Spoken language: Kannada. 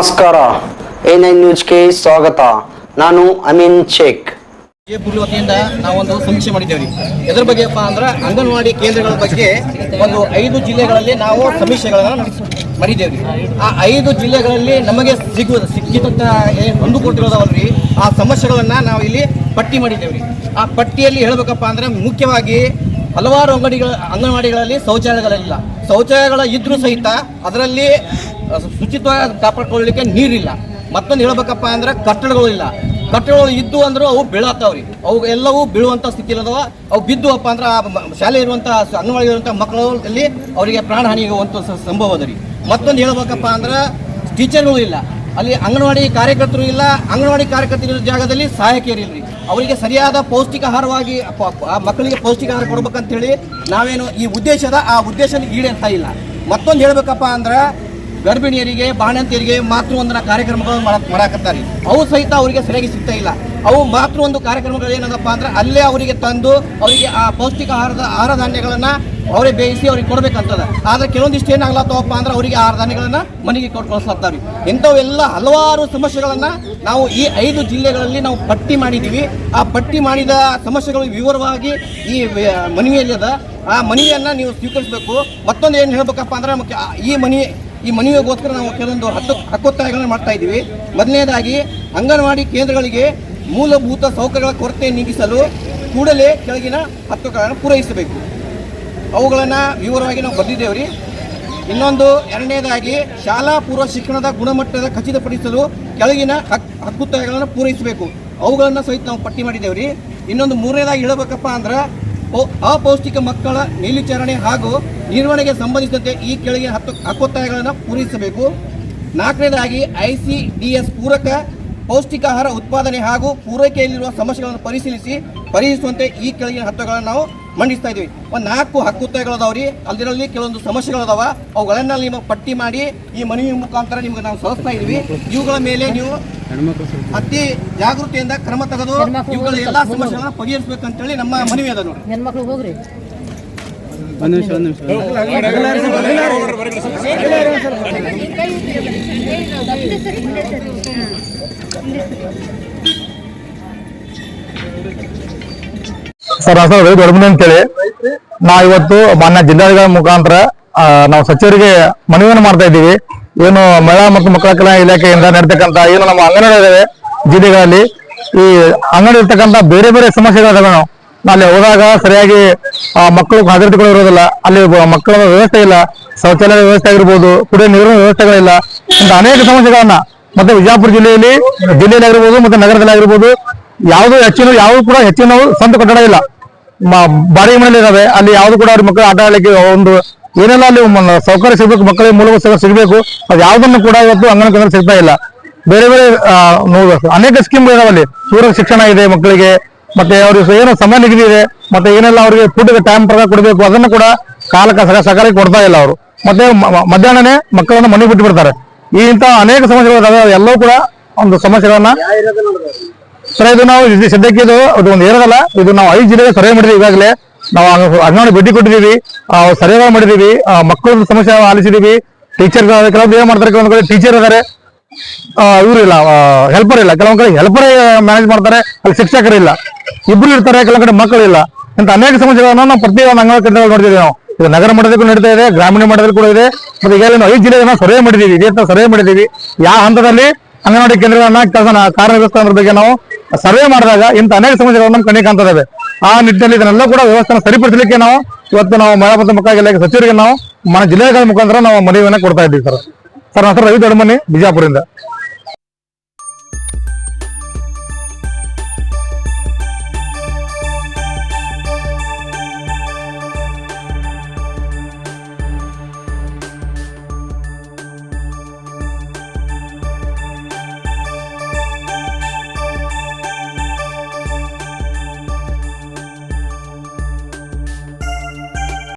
ನಮಸ್ಕಾರ. ಎ ನೈನ್ ನ್ಯೂಸ್ಗೆ ಸ್ವಾಗತ. ನಾನು ಅಮೀನ್ ಶೇಖ್. ವಿಜಯಪುರ ವತಿಯಿಂದ ನಾವೊಂದು ಸಮೀಕ್ಷೆ ಮಾಡಿದ್ದೇವೆ. ಎದ್ರ ಬಗ್ಗೆಪ್ಪ ಅಂದ್ರೆ ಅಂಗನವಾಡಿ ಕೇಂದ್ರಗಳ ಬಗ್ಗೆ ಒಂದು ಐದು ಜಿಲ್ಲೆಗಳಲ್ಲಿ ನಾವು ಸಮೀಕ್ಷೆಗಳನ್ನು ಮಾಡಿದ್ದೇವೆ ಮಾಡಿದ್ದೇವೆ. ಆ ಐದು ಜಿಲ್ಲೆಗಳಲ್ಲಿ ನಮಗೆ ಸಿಗುವ ಸಿಕ್ಕಿದಂತ ಒಂದು ಕೊಟ್ಟಿರೋದವಲ್ರಿ ಆ ಸಮಸ್ಯೆಗಳನ್ನು ನಾವು ಇಲ್ಲಿ ಪಟ್ಟಿ ಮಾಡಿದ್ದೇವೆ. ಆ ಪಟ್ಟಿಯಲ್ಲಿ ಹೇಳಬೇಕಪ್ಪ ಅಂದ್ರೆ ಮುಖ್ಯವಾಗಿ ಹಲವಾರು ಅಂಗಡಿಗಳ, ಅಂಗನವಾಡಿಗಳಲ್ಲಿ ಶೌಚಾಲಯಗಳಿಲ್ಲ ಶೌಚಾಲಯಗಳ ಇದ್ರೂ ಸಹಿತ ಅದರಲ್ಲಿ ಶುಚಿತ್ವ ಕಾಪಾಡ್ಕೊಳ್ಳಲಿಕ್ಕೆ ನೀರಿಲ್ಲ. ಮತ್ತೊಂದು ಹೇಳ್ಬೇಕಪ್ಪ ಅಂದ್ರೆ ಕಟ್ಟಡಗಳು ಇಲ್ಲ. ಕಟ್ಟಡಗಳು ಇದ್ದು ಅಂದ್ರೆ ಅವು ಬೀಳತ್ತಾವ್ರಿ ಅವು ಎಲ್ಲವೂ ಬೀಳುವಂಥ ಸ್ಥಿತಿ ಇಲ್ಲದವ. ಅವು ಬಿದ್ದುವಪ್ಪ ಅಂದ್ರೆ ಆ ಶಾಲೆ ಇರುವಂಥ ಅಂಗನವಾಡಿ ಇರುವಂಥ ಮಕ್ಕಳಲ್ಲಿ ಅವರಿಗೆ ಪ್ರಾಣಹಾನಿ ಆಗುವಂಥ ಸ- ಸಂಭವ ಅದ ರೀ. ಮತ್ತೊಂದು ಹೇಳ್ಬೇಕಪ್ಪ ಅಂದ್ರೆ ಟೀಚರ್ಗಳು ಇಲ್ಲ. ಅಲ್ಲಿ ಅಂಗನವಾಡಿ ಕಾರ್ಯಕರ್ತರು ಇಲ್ಲ. ಅಂಗನವಾಡಿ ಕಾರ್ಯಕರ್ತರು ಇರೋ ಜಾಗದಲ್ಲಿ ಸಹಾಯಕಿಯರಿಲ್ಲ ರೀ ಅವರಿಗೆ ಸರಿಯಾದ ಪೌಷ್ಟಿಕಾಹಾರವಾಗಿ ಆ ಮಕ್ಕಳಿಗೆ ಪೌಷ್ಟಿಕಾಹಾರ ಕೊಡ್ಬೇಕಂತ ಹೇಳಿ ನಾವೇನು ಈ ಉದ್ದೇಶದ ಆ ಉದ್ದೇಶ ಈಡೇರ್ತಾ ಇಲ್ಲ. ಮತ್ತೊಂದು ಹೇಳ್ಬೇಕಪ್ಪ ಅಂದ್ರೆ ಗರ್ಭಿಣಿಯರಿಗೆ, ಬಾಣಂತಿಯರಿಗೆ ಮಾತೃ ಒಂದರ ಕಾರ್ಯಕ್ರಮಗಳನ್ನು ಮಾಡ ಮಾಡಾಕತ್ತಾರೆ. ಅವು ಸಹಿತ ಅವರಿಗೆ ಸರಿಯಾಗಿ ಸಿಗ್ತಾ ಇಲ್ಲ. ಅವು ಮಾತೃ ಒಂದು ಕಾರ್ಯಕ್ರಮಗಳು ಏನದಪ್ಪ ಅಂದ್ರೆ ಅಲ್ಲೇ ಅವರಿಗೆ ತಂದು ಅವರಿಗೆ ಆ ಪೌಷ್ಟಿಕ ಆಹಾರದ ಆಹಾರ ಧಾನ್ಯಗಳನ್ನ ಅವರೇ ಬೇಯಿಸಿ ಅವ್ರಿಗೆ ಕೊಡ್ಬೇಕಂತದ. ಆದ್ರೆ ಕೆಲವೊಂದಿಷ್ಟು ಏನಾಗ್ಲತ್ತವಪ್ಪ ಅಂದ್ರೆ ಅವರಿಗೆ ಆಹಾರ ಧಾನ್ಯಗಳನ್ನ ಮನೆಗೆ ಕೊಟ್ಟು ಕಳಿಸ್ಲಾಗ್ತಾವ್ರಿ ಇಂಥವೆಲ್ಲ ಹಲವಾರು ಸಮಸ್ಯೆಗಳನ್ನ ನಾವು ಈ ಐದು ಜಿಲ್ಲೆಗಳಲ್ಲಿ ನಾವು ಪಟ್ಟಿ ಮಾಡಿದ್ದೀವಿ. ಆ ಪಟ್ಟಿ ಮಾಡಿದ ಸಮಸ್ಯೆಗಳು ವಿವರವಾಗಿ ಈ ಮನವಿಯಲ್ಲಿ ಅದ. ಆ ಮನವಿಯನ್ನ ನೀವು ಸ್ವೀಕರಿಸಬೇಕು. ಮತ್ತೊಂದು ಏನು ಹೇಳ್ಬೇಕಪ್ಪ ಅಂದ್ರೆ ಈ ಮನಿ ಈ ಮನವಿಗೋಸ್ಕರ ನಾವು ಕೆಲವೊಂದು ಹತ್ತು ಹಕ್ಕೊತ್ತಾಯಗಳನ್ನು ಮಾಡ್ತಾ ಇದ್ದೀವಿ. ಮೊದಲನೇದಾಗಿ, ಅಂಗನವಾಡಿ ಕೇಂದ್ರಗಳಿಗೆ ಮೂಲಭೂತ ಸೌಕರ್ಯಗಳ ಕೊರತೆ ನೀಗಿಸಲು ಕೂಡಲೇ ಕೆಳಗಿನ ಹಕ್ಕುಗಳನ್ನು ಪೂರೈಸಬೇಕು. ಅವುಗಳನ್ನು ವಿವರವಾಗಿ ನಾವು ಬರೆದಿದ್ದೇವೆ ಇನ್ನೊಂದು, ಎರಡನೇದಾಗಿ, ಶಾಲಾ ಪೂರ್ವ ಶಿಕ್ಷಣದ ಗುಣಮಟ್ಟದ ಖಚಿತಪಡಿಸಲು ಕೆಳಗಿನ ಹಕ್, ಹಕ್ಕುತ್ತಾಯಗಳನ್ನು ಪೂರೈಸಬೇಕು. ಅವುಗಳನ್ನು ಸಹಿತ ನಾವು ಪಟ್ಟಿ ಮಾಡಿದ್ದೇವೆ ರೀ. ಇನ್ನೊಂದು, ಮೂರನೇದಾಗಿ ಹೇಳಬೇಕಪ್ಪ ಅಂದ್ರೆ ಅಪೌಷ್ಟಿಕ ಮಕ್ಕಳ ಮೇಲ್ವಿಚಾರಣೆ ಹಾಗೂ ನಿರ್ವಹಣೆಗೆ ಸಂಬಂಧಿಸಿದಂತೆ ಈ ಕೆಳಗೆ ಹತ್ತು ಹಕ್ಕೊತ್ತಾಯಗಳನ್ನು ಪೂರೈಸಬೇಕು. ನಾಲ್ಕನೇದಾಗಿ ಐ ಸಿ ಡಿ ಎಸ್ ಪೂರಕ ಪೌಷ್ಟಿಕಾಹಾರ ಉತ್ಪಾದನೆ ಹಾಗೂ ಪೂರೈಕೆಯಲ್ಲಿರುವ ಸಮಸ್ಯೆಗಳನ್ನು ಪರಿಶೀಲಿಸಿ ಪರಿಹರಿಸುವಂತೆ ಈ ಕೆಳಗಿನ ಹತ್ತುಗಳನ್ನು ನಾವು ಮಂಡಿಸ್ತಾ ಇದ್ದೀವಿ. ಒಂದು ನಾಲ್ಕು ಹಕ್ಕುತ್ತಾಯಗಳದಾವ್ರಿ ಅದರಲ್ಲಿ ಕೆಲವೊಂದು ಸಮಸ್ಯೆಗಳದಾವ. ಅವುಗಳನ್ನ ನಿಮಗೆ ಪಟ್ಟಿ ಮಾಡಿ ಈ ಮನವಿ ಮುಖಾಂತರ ನಿಮಗೆ ನಾವು ಸಲ್ಲಿಸ್ತಾ ಇದ್ದೀವಿ. ಇವುಗಳ ಮೇಲೆ ನೀವು ಅತಿ ಜಾಗೃತಿಯಿಂದ ಕ್ರಮ ತೆಗೆದು ಇವುಗಳ ಎಲ್ಲಾ ಸಮಸ್ಯೆಗಳನ್ನ ಹೇಳಿ ನಮ್ಮ ಮನವಿ ಅದ ನೋಡಿ ಹೆಣ್ಮಕ್ಳು ಹೋಗ್ರಿ. ಸರ್ ನನ್ನ ಹೆಸರು ರವಿ ದೊಡ್ಡಮನಿ ಅಂತೇಳಿ. ನಾ ಇವತ್ತು ಮಾನ್ಯ ಜಿಲ್ಲಾಧಿಕಾರಿ ಮುಖಾಂತರ ನಾವು ಸಚಿವರಿಗೆ ಮನವಿಯನ್ನು ಮಾಡ್ತಾ ಇದ್ದೀವಿ. ಏನು ಮಹಿಳಾ ಮತ್ತು ಮಕ್ಕಳ ಕಲ್ಯಾಣ ಇಲಾಖೆಯಿಂದ ನಡೆತಕ್ಕಂತ ಏನು ನಮ್ಮ ಅಂಗನವಾಡಿ ಇದಾವೆ ಜಿಲ್ಲೆಗಳಲ್ಲಿ ಈ ಅಂಗಡಿ ಇರ್ತಕ್ಕಂತ ಬೇರೆ ಬೇರೆ ಸಮಸ್ಯೆಗಳಿದಾವೆ ನಾವು ಅಲ್ಲಿ ಹೋದಾಗ ಸರಿಯಾಗಿ ಮಕ್ಕಳು ಹಾಜರಿಗಳು ಇರೋದಿಲ್ಲ ಅಲ್ಲಿ ಮಕ್ಕಳ ವ್ಯವಸ್ಥೆ ಇಲ್ಲ ಶೌಚಾಲಯ ವ್ಯವಸ್ಥೆ ಆಗಿರ್ಬೋದು, ಕುಡಿಯೋ ನೀರಿನ ವ್ಯವಸ್ಥೆಗಳಿಲ್ಲ. ಅಂತ ಅನೇಕ ಸಮಸ್ಯೆಗಳನ್ನ ಮತ್ತೆ ವಿಜಯಪುರ ಜಿಲ್ಲೆಯಲ್ಲಿ ಜಿಲ್ಲೆಯಲ್ಲಿ ಆಗಿರ್ಬೋದು ಮತ್ತೆ ನಗರದಲ್ಲಿ ಆಗಿರ್ಬೋದು, ಯಾವುದು ಹೆಚ್ಚಿನ, ಯಾವುದು ಕೂಡ ಹೆಚ್ಚಿನ ಸ್ವಂತ ಕಟ್ಟಡ ಇಲ್ಲ. ಬಾಡಿಗೆ ಮನೆಯಲ್ಲಿ ಇದಾವೆ ಅಲ್ಲಿ ಯಾವುದು ಕೂಡ ಅವ್ರ ಮಕ್ಕಳು ಆಟ ಆಡಲಿಕ್ಕೆ ಒಂದು ಏನೆಲ್ಲ ಅಲ್ಲಿ ಸೌಕರ್ಯ ಸಿಗಬೇಕು, ಮಕ್ಕಳಿಗೆ ಮೂಲಭೂತ ಸೌಕರ್ಯ ಸಿಗಬೇಕು, ಅದು ಯಾವುದನ್ನು ಕೂಡ ಇವತ್ತು ಅಂಗನ ಸಿಗ್ತಾ ಇಲ್ಲ. ಬೇರೆ ಬೇರೆ ಅನೇಕ ಸ್ಕೀಮ್ ಇದಾವೆ ಅಲ್ಲಿ. ಪೂರಕ ಶಿಕ್ಷಣ ಇದೆ ಮಕ್ಕಳಿಗೆ, ಮತ್ತೆ ಅವ್ರಿಗೆ ಏನೋ ಸಮಯ ನಿಗದಿ ಇದೆ ಮತ್ತೆ ಏನೆಲ್ಲ ಅವರಿಗೆ ಫುಡ್ ಟೈಮ್ ಪ್ರಕಾರ ಕೊಡಬೇಕು, ಅದನ್ನು ಕೂಡ ಕಾಲಕ್ಕೆ ಸಕ ಸಕಾಲಕ್ಕೆ ಕೊಡ್ತಾ ಇಲ್ಲ ಅವರು. ಮತ್ತೆ ಮಧ್ಯಾಹ್ನನೇ ಮಕ್ಕಳನ್ನ ಮನೆ ಬಿಟ್ಟು ಬಿಡ್ತಾರೆ. ಈ ಇಂಥ ಅನೇಕ ಸಮಸ್ಯೆಗಳು ಎಲ್ಲವೂ ಕೂಡ ಒಂದು ಸಮಸ್ಯೆಗಳನ್ನ ಸರ್ ಇದು ನಾವು ಸದ್ಯಕ್ಕೆ ಇದು ಒಂದು ಏರದಲ್ಲ ಇದು ನಾವು ಐದು ಜಿಲ್ಲೆಗೆ ಸರ್ವೆ ಮಾಡಿದ್ವಿ ಈಗಾಗಲೇ. ನಾವು ಅಂಗನವಾಡಿ ಭೇಟಿ ಕೊಟ್ಟಿದ್ದೀವಿ ಸರ್ವೆಗಳು ಮಾಡಿದೀವಿ ಮಕ್ಕಳ ಸಮಸ್ಯೆ ಆಲಿಸಿದೀವಿ ಟೀಚರ್ ಕೆಲವೊಂದು ಏನ್ ಮಾಡ್ತಾರೆ, ಕೆಲವೊಂದು ಕಡೆ ಟೀಚರ್ ಇದಾರೆ. ಇವ್ರು ಇಲ್ಲ ಹೆಲ್ಪರ್ ಇಲ್ಲ. ಕೆಲವೊಂದ್ ಕಡೆ ಹೆಲ್ಪರ್ ಮ್ಯಾನೇಜ್ ಮಾಡ್ತಾರೆ, ಅಲ್ಲಿ ಶಿಕ್ಷಕರು ಇಲ್ಲ. ಇಬ್ರು ಇರ್ತಾರೆ, ಕೆಲವೊಂದು ಕಡೆ ಮಕ್ಕಳು ಇಲ್ಲ. ಅಂತ ಅನೇಕ ಸಮಸ್ಯೆಗಳನ್ನ ನಾವು ಪ್ರತಿ ಒಂದು ಅಂಗನವಾಡಿ ಕೇಂದ್ರಗಳು ನೋಡಿದೀವಿ ನಾವು. ಇದು ನಗರ ಮಟ್ಟದಲ್ಲೂ ನಡೀತಾ ಇದೆ, ಗ್ರಾಮೀಣ ಮಟ್ಟದಲ್ಲಿ ಕೂಡ ಇದೆ, ಮತ್ತೆ ಈಗ ನಾವು ಐದು ಜಿಲ್ಲೆಗಳನ್ನ ಸರ್ವೆ ಮಾಡಿದೀವಿ ಇದೇ ತರ ಸರ್ವೆ ಮಾಡಿದೀವಿ ಯಾವ ಹಂತದಲ್ಲಿ ಅಂಗನವಾಡಿ ಕೇಂದ್ರಗಳನ್ನ ಕೆಲಸ ಕಾರ್ಯನಿರ್ವಹಿಸ್ತಾ ಬಗ್ಗೆ ನಾವು ಸರ್ವೆ ಮಾಡಿದಾಗ ಇಂಥ ಅನೇಕ ಸಮಸ್ಯೆಗಳು ನಮ್ಮ ಕಣ್ಣಿಗೆ ಕಾಣ್ತದೆ ಆ ನಿಟ್ಟಿನಲ್ಲಿ ಇದನ್ನೆಲ್ಲ ಕೂಡ ವ್ಯವಸ್ಥೆನ ಸರಿಪಡಿಸಲಿಕ್ಕೆ ನಾವು ಇವತ್ತು ನಾವು ಮಹಿಳಾ ಮತ್ತು ಮಕ್ಕಳ ಇಲಾಖೆ ಸಚಿವರಿಗೆ ನಾವು ಮನ ಜಿಲ್ಲೆಗಳ ಮುಖಾಂತರ ನಾವು ಮನವಿಯನ್ನು ಕೊಡ್ತಾ ಇದ್ದೀವಿ ಸರ್ ಸರ್ ನನ್ನ ರವಿ ದೊಡ್ಡಮನಿ ಬಿಜಾಪುರದಿಂದ.